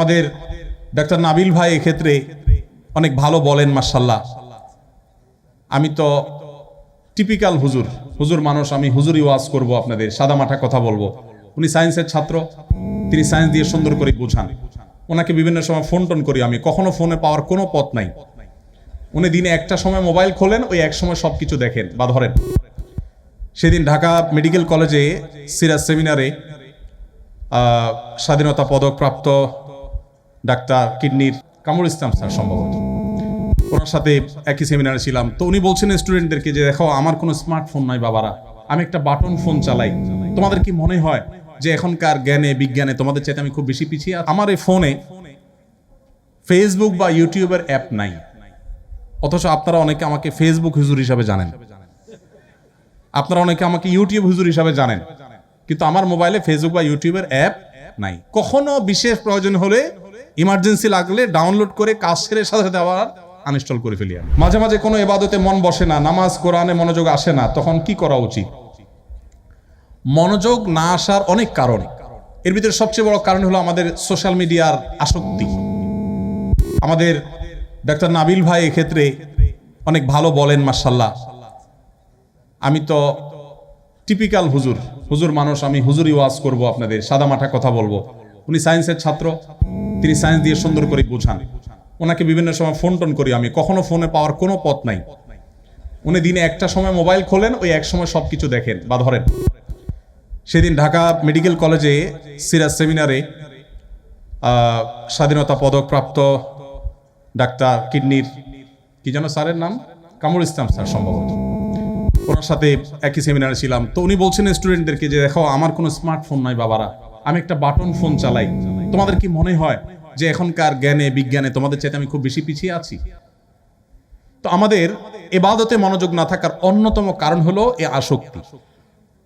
আমাদের ডাক্তার নাবিল ভাই এক্ষেত্রে অনেক ভালো বলেন মার্শাল্লাহ আমি তো টিপিক্যাল হুজুর। হুজুর মানুষ, আমি হুজুরি ওয়াজ করব আপনাদের সাদা মাঠা কথা বলব। উনি সায়েন্সের ছাত্র, তিনি সায়েন্স দিয়ে সুন্দর করে বোঝান। ওনাকে বিভিন্ন সময় ফোন টোন করি আমি। কখনো ফোনে পাওয়ার কোনো পথ নাই। উনি দিনে একটা সময় মোবাইল খোলেন, ওই এক সময় সব কিছু দেখেন, বা ধরেন। সেদিন ঢাকা মেডিকেল কলেজে সিরাজ সেমিনারে স্বাধীনতা পদক প্রাপ্ত ডাক্তার কিডনির কামর ইসলাম স্যার সম্ভবত ওনার সাথে একই সেমিনারে ছিলাম। তো উনি বলছেন স্টুডেন্টদেরকে যে, দেখো, আমার কোনো স্মার্টফোন নাই বাবারা। আমি একটা বাটন ফোন চালাই। তোমাদের কি মনে হয় যে, এখনকার জ্ঞানে, বিজ্ঞানে তোমাদের চাইতে আমি খুব বেশি পিছিয়ে? আমার এই ফোনে ফেসবুক বা ইউটিউবের অ্যাপ নাই। অথচ আপনারা অনেকে আমাকে ফেসবুক হুজুর হিসাবে জানেন। আপনারা অনেকে আমাকে ইউটিউব হুজুর হিসাবে জানেন। কিন্তু আমার মোবাইলে ফেসবুক বা ইউটিউবের অ্যাপ নাই। কখনো বিশেষ প্রয়োজন হলে ইমার্জেন্সি লাগলে ডাউনলোড করে কাজ সেরে সাথে আবার আনইনস্টল করে ফেলি আমি। মাঝে মাঝে কোনো এবাদতে মন বসে না, নামাজ, কোরআনে মনোযোগ আসে না, তখন কি করা উচিত? মনোযোগ না আসার অনেক কারণ। এর ভিতরে সবচেয়ে বড় কারণ হলো আমাদের সোশ্যাল মিডিয়ার আসক্তি। আমাদের ডাক্তার নাবিল ভাই এক্ষেত্রে অনেক ভালো বলেন মার্শাল্লাহ আমি তো টিপিক্যাল হুজুর। হুজুর মানুষ, আমি হুজুরি ওয়াজ করব আপনাদের সাদা মাঠা কথা বলব। উনি সায়েন্সের ছাত্র, তিনি সায়েন্স দিয়ে সুন্দর করে বোঝান। ওনাকে বিভিন্ন সময় ফোন টোন করি আমি, কখনো ফোনে পাওয়ার কোনো পথ নাই। উনি দিনে একটা সময় মোবাইল খোলেন, ওই এক সময় সব কিছু দেখেন, বা ধরেন। সেদিন ঢাকা মেডিকেল কলেজে সিরাজ সেমিনারে স্বাধীনতা পদক প্রাপ্ত ডাক্তার কিডনির, কি যেন স্যারের নাম? কামরুল ইসলাম স্যার, সম্ভবত। ওনার সাথে একই সেমিনারে ছিলাম। তো উনি বলছেন স্টুডেন্টদেরকে যে, দেখো, আমার কোনো স্মার্টফোন নাই বাবারা। আমি একটা বাটন ফোন চালাই। তোমাদের কি মনে হয় যে, এখনকার জ্ঞানে, বিজ্ঞানে তোমাদের চাইতে আমি খুব বেশি পিছিয়ে আছি? তো আমাদের এবাদতে মনোযোগ না থাকার অন্যতম কারণ হলো এ আসক্তি।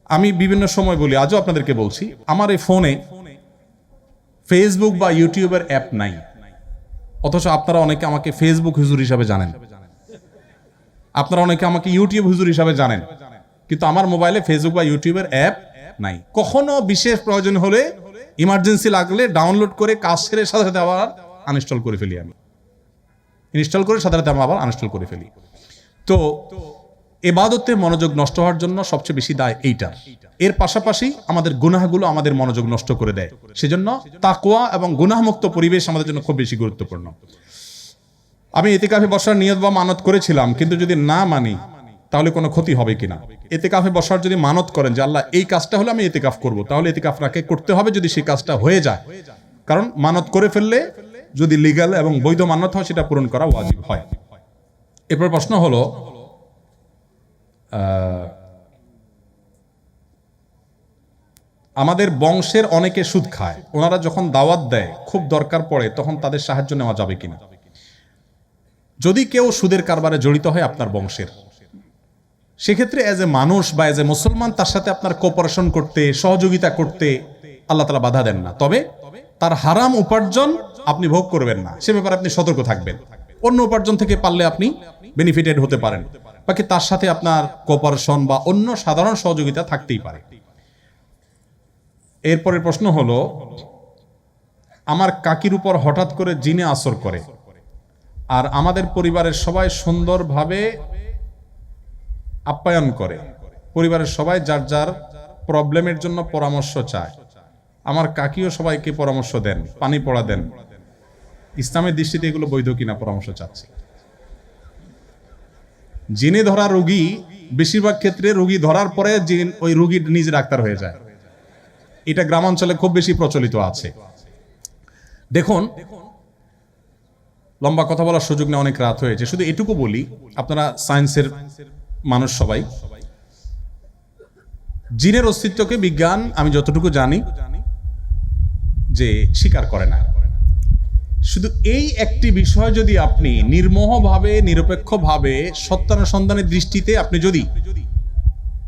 আমি বিভিন্ন সময় বলি, আজও আপনাদেরকে বলছি, আমার এই ফোনে ফেসবুক বা ইউটিউবের অ্যাপ নাই। অথচ আপনারা অনেকে আমাকে ফেসবুক হুজুর হিসাবে জানেন। আপনারা অনেকে আমাকে ইউটিউব হুজুর হিসাবে জানেন। কিন্তু আমার মোবাইলে ফেসবুক বা ইউটিউবের অ্যাপ নাই। কখনো বিশেষ প্রয়োজন হলে ইমার্জেন্সি লাগলে ডাউনলোড করে কাজ সেরে সাথে সাথে আবার আনইনস্টল করে ফেলি আমি। ইনস্টল করে সাথে সাথে আমি আবার আনইনস্টল করে ফেলি। তো এবাদতে মনোযোগ নষ্ট হওয়ার জন্য সবচেয়ে বেশি দায় এইটার এর পাশাপাশি আমাদের গুনাহগুলো আমাদের মনোযোগ নষ্ট করে দেয়। সেজন্য তাকোয়া এবং গুনাহমুক্ত পরিবেশ আমাদের জন্য খুব বেশি গুরুত্বপূর্ণ। আমি এতেকাফে বসার নিয়ত বা মানত করেছিলাম, কিন্তু যদি না মানি, তাহলে কোনো ক্ষতি হবে কিনা? এতেকাফে বসার যদি মানত করেন যে আল্লাহ, এই কাজটা হলে আমি এতেকাফ করব, তাহলে এতেকাফটাকে করতে হবে যদি সেই কাজটা হয়ে যায়। কারণ মানত করে ফেললে যদি লিগ্যাল এবং বৈধ মানত হয়, সেটা পূরণ করা ওয়াজিব হয়। এরপর প্রশ্ন হলো আমাদের বংশের অনেকে সুদ খায়। ওনারা যখন দাওয়াত দেয়, খুব দরকার পড়ে, তখন তাদের সাহায্য নেওয়া যাবে কিনা? যদি কেউ সুদের কারবারে জড়িত হয় আপনার বংশের। সেক্ষেত্রে অ্যাজ এ মানুষ বা অ্যাজ এ মুসলমান, তার সাথে আপনার কোপারেশন করতে, সহযোগিতা করতে আল্লাহ তালা বাধা দেন না। তবে তার হারাম উপার্জন আপনি ভোগ করবেন না। সে ব্যাপারে আপনি সতর্ক থাকবেন। অন্য উপার্জন থেকে পারলে আপনি বেনিফিটেড হতে পারেন। বাকি তার সাথে আপনার কোপারেশন বা অন্য সাধারণ সহযোগিতা থাকতেই পারে। এরপরের প্রশ্ন হলো, আমার কাকির উপর হঠাৎ করে জিনে আসর করে আর আমাদের পরিবারের সবাই সুন্দরভাবে আপ্যায়ন করে। পরিবারের সবাই যার যার প্রবলেমের জন্য পরামর্শ চায়। আমার কাকিও সবাইকে পরামর্শ দেন, পানি পড়া দেন। ইসলামের দৃষ্টিতে এগুলো বৈধ কিনা পরামর্শ চাচ্ছে। জিনে ধরা রোগী, বেশিরভাগ ক্ষেত্রে রোগী ধরার পরে ওই রোগী নিজে ডাক্তার হয়ে যায়। এটা গ্রামাঞ্চলে খুব বেশি প্রচলিত আছে। দেখুন লম্বা কথা বলার সুযোগ নেই, অনেক রাত হয়েছে। শুধু এটুকু বলি, আপনারা সায়েন্সের মানুষ সবাই, জিনের অস্তিত্বকে বিজ্ঞান, আমি যতটুকু জানি, যে স্বীকার করে না। শুধু এই একটি বিষয় যদি আপনি নির্মোহভাবে, নিরপেক্ষভাবে সত্যানুসন্ধানের দৃষ্টিতে আপনি যদি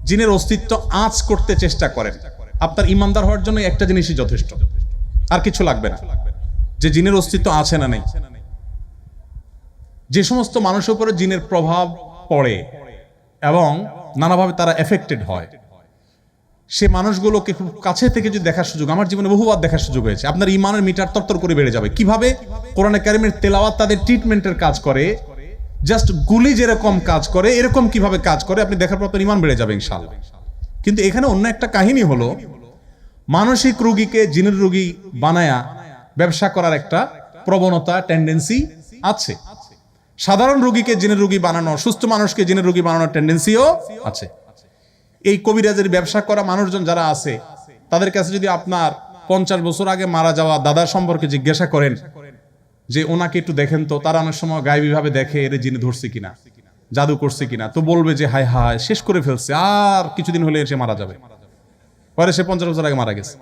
জিনের অস্তিত্ব আঁচ করতে চেষ্টা করেন, আপনার ইমানদার হওয়ার জন্য একটা জিনিসই যথেষ্ট। আর কিছু লাগবে না। যে জিনের অস্তিত্ব আছে না নেই যে সমস্ত মানুষের উপরে জিনের প্রভাব পড়ে এবং নানাভাবে তারা এফেক্টেড হয়। সে মানুষগুলোকে খুব কাছে থেকে যদি দেখার সুযোগ, আমার জীবনে বহুবার দেখার সুযোগ হয়েছে। আপনার ইমানের মিটার তরতর করে বেড়ে যাবে। কীভাবে? কোরআনে কারিমের তেলাওয়াত তাদের ট্রিটমেন্টের কাজ করে। জাস্ট গুলি যেরকম কাজ করে, এরকম কীভাবে কাজ করে, আপনি দেখার পর ইমান বেড়ে যাবে ইনশাল্লাহ কিন্তু এখানে অন্য একটা কাহিনী হলো, মানসিক রোগীকে জিনের রোগী বানায়া ব্যবসা করার একটা প্রবণতা টেন্ডেন্সি আছে। সাধারণ রোগীকে জিনের রোগী বানানো, সুস্থ মানুষকে জিনের রোগী বানানোর টেন্ডেন্সিও আছে। এই কবিরাজের ব্যবসা করা মানুষজন যারা আছে, তাদের কাছে যদি আপনার পঞ্চাশ বছর আগে মারা যাওয়া দাদা সম্পর্কে জিজ্ঞাসা করেন, যে ওনাকে একটু দেখেন তো, তারা অনেক সময় গায়েবী ভাবে দেখে এর জিনে ধরছে কিনা, জাদু করছে কিনা, তো বলবে যে হায় হায়, শেষ করে ফেলছে, আর কিছুদিন হলে সে মারা যাবে। পরে সে পঞ্চাশ বছর আগে মারা গেছে।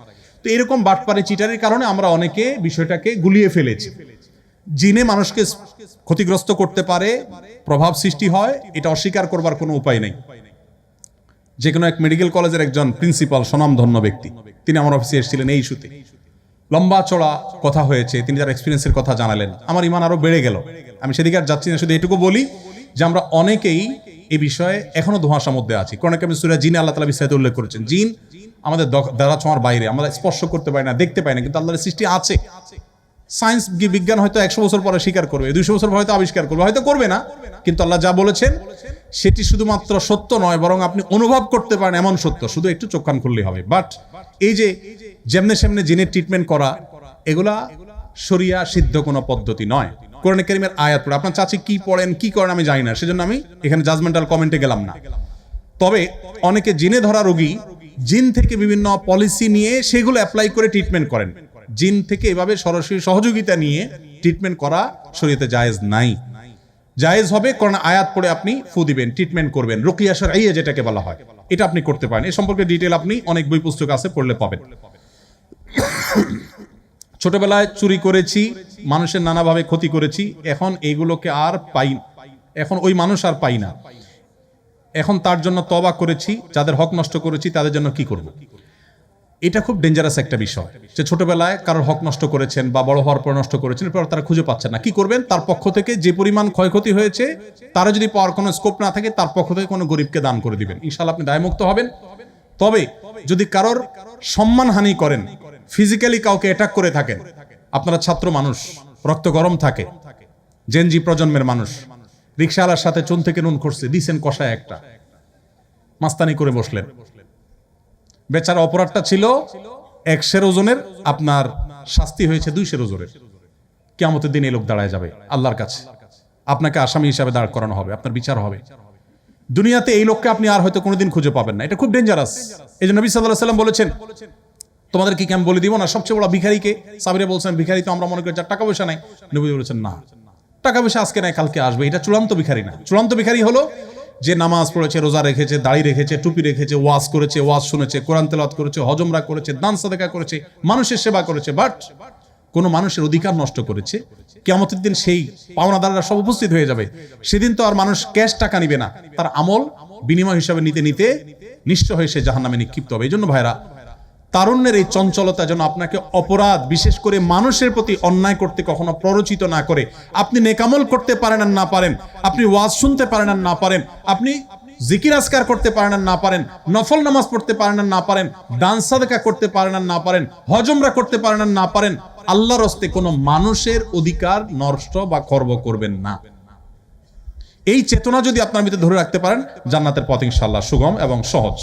তো এরকম বাটপারে চিটারের কারণে আমরা অনেকে বিষয়টাকে গুলিয়ে ফেলেছি। জিনে মানুষকে ক্ষতিগ্রস্ত করতে পারে, প্রভাব সৃষ্টি হয়, এটা অস্বীকার করবার কোনো উপায় নেই। যে কোনো এক মেডিকেল কলেজের একজন প্রিন্সিপাল স্বনামধন্য ব্যক্তি, তিনি আমার অফিসে এসেছিলেন এই ইস্যুতে। লম্বা চড়া কথা হয়েছে, তিনি তার এক্সপিরিয়েন্সের কথা জানালেন। আমার ইমান আরও বেড়ে গেল। আমি সেদিকে আর যাচ্ছি না, শুধু এটুকু বলি যে আমরা অনেকেই এই বিষয়ে এখনও ধোঁয়াশার মধ্যে আছি। কোরআন কামিল সুরা জিনে, আল্লাহ তালা বিস্তারিত উল্লেখ করেছেন। জিন আমাদের দ্বারা ছোঁয়ার বাইরে, আমরা স্পর্শ করতে পারি না, দেখতে পাই না, কিন্তু আল্লাহর সৃষ্টি আছে। সায়েন্স বিজ্ঞান হয়তো একশো বছর পরে স্বীকার করবে, দুইশো বছর পরে হয়তো আবিষ্কার করবে, হয়তো করবে না। কিন্তু আল্লাহ যা বলেছেন, সেটি শুধুমাত্র সত্য নয়, বরং আপনি অনুভব করতে পারেন এমন সত্য। শুধু একটু চোখ কান খুললেই হবে। বাট এই যে যেমনে সেমনে জিনের ট্রিটমেন্ট করা, এগুলা সরিয়া সিদ্ধ কোনো পদ্ধতি নয়। কোরআন কারিমের আয়াত পড়ে, আপনার চাচি কি পড়েন, কি করেন আমি জানি না, সেজন্য আমি এখানে জাজমেন্টাল কমেন্টে গেলাম না। তবে অনেকে জিনে ধরা রোগী, জিন থেকে বিভিন্ন পলিসি নিয়ে সেগুলো অ্যাপ্লাই করে ট্রিটমেন্ট করেন। জিন থেকে এভাবে সরাসরি সহযোগিতা নিয়ে ট্রিটমেন্ট করা শরীয়তে জায়েজ নাই। জায়েজ হবে কারণ আয়াত পড়ে আপনি ফু দিবেন ট্রিটমেন্ট করবেন। রুকিয়া এই যেটাকে বলা হয়। এটা আপনি করতে পারেন। এ সম্পর্কে ডিটেল আপনি অনেক বই পুস্তক আছে পড়লে পাবেন। ছোটবেলায় চুরি করেছি, মানুষের নানাভাবে ক্ষতি করেছি। এখন এইগুলোকে আর পাই, এখন ওই মানুষ আর পাই না। এখন তার জন্য তবা করেছি, যাদের হক নষ্ট করেছি তাদের জন্য কি করব? এটা খুব ডেঞ্জারাস একটা বিষয় যে ছোটবেলায় কারোর হক নষ্ট করেছেন বা বড় হওয়ার পর নষ্ট করেছেন, এরপর তারা খুঁজে পাচ্ছেন না। কি করবেন? তার পক্ষ থেকে যে পরিমাণ ক্ষয়ক্ষতি হয়েছে তারা যদি পাওয়ার কোনো স্কোপ না থাকে, তার পক্ষ থেকে কোনো গরিবকে দান করে দিবেন। ইনশাল্লাহ আপনি দায়মুক্ত হবেন। তবে যদি কারোর সম্মানহানি করেন ফিজিক্যালি কাউকে অ্যাটাক করে থাকেন, আপনারা ছাত্র মানুষ, রক্ত গরম থাকে জেনজি প্রজন্মের মানুষ রিক্সাওয়ালার সাথে চুন থেকে নুন করছে দিছেন কষায় একটা, মাস্তানি করে বসলেন। বেচারা অপরাধটা ছিল একশের ওজনের, আপনার শাস্তি হয়েছে দুইশের ওজনের। কেমতের দিন এই লোক দাঁড়ায় যাবে, আল্লাহর কাছে। আপনাকে আসামি হিসাবে দাঁড় করানো হবে, আপনার বিচার হবে। দুনিয়াতে এই লোককে আপনি আর হয়তো কোনোদিন খুঁজে পাবেন না। এটা খুব ডেঞ্জারাস এই জন্য নবী বলেছেন, তোমাদের কি আমি বলে দিব না? সবচেয়ে বড় ভিখারিকে? সাবিরে বলছেন, ভিখারি তো আমরা মনে করি যার টাকা পয়সা নাই। নবী বলেছেন, না। টাকা পয়সা আজকে নাই, কালকে আসবে। এটা চূড়ান্ত ভিখারি না। চূড়ান্ত ভিখারি হলো যে নামাজ পড়েছে, রোজা রেখেছে, দাড়ি রেখেছে, টুপি রেখেছে, ওয়াজ করেছে, ওয়াজ শুনেছে, কোরআন তেলাত করেছে হজমরা করেছে, দান সাদেকা করেছে, মানুষের সেবা করেছে বাট কোনো মানুষের অধিকার নষ্ট করেছে কেমতের দিন সেই পাওনাদাররা সব উপস্থিত হয়ে যাবে। সেদিন তো আর মানুষ ক্যাশ টাকা নিবে না। তার আমল বিনিময় হিসাবে নিতে নিতে নিশ্চয় হয়ে সে জাহান নামে নিক্ষিপ্ত হবে। এই জন্য ভাইরা তারুণ্যের এই চঞ্চলতা যেন আপনাকে অপরাধ, বিশেষ করে মানুষের প্রতি অন্যায় করতে কখনো প্ররোচিত না করে। আপনি নেকামল করতে পারেন আর না পারেন, আপনি ওয়াজ শুনতে পারেন আর না পারেন, আপনি জিকির আজকার করতে পারেন আর না পারেন, নফল নামাজ পড়তে পারেন আর না পারেন, দান সাদকা করতে পারেন আর না পারেন হজমরা করতে পারেন আর না পারেন, আল্লাহর হস্তে কোনো মানুষের অধিকার নষ্ট বা খর্ব করবেন না। এই চেতনা যদি আপনার ভিতরে ধরে রাখতে পারেন, জান্নাতের পথ ইনশাল্লাহ সুগম এবং সহজ।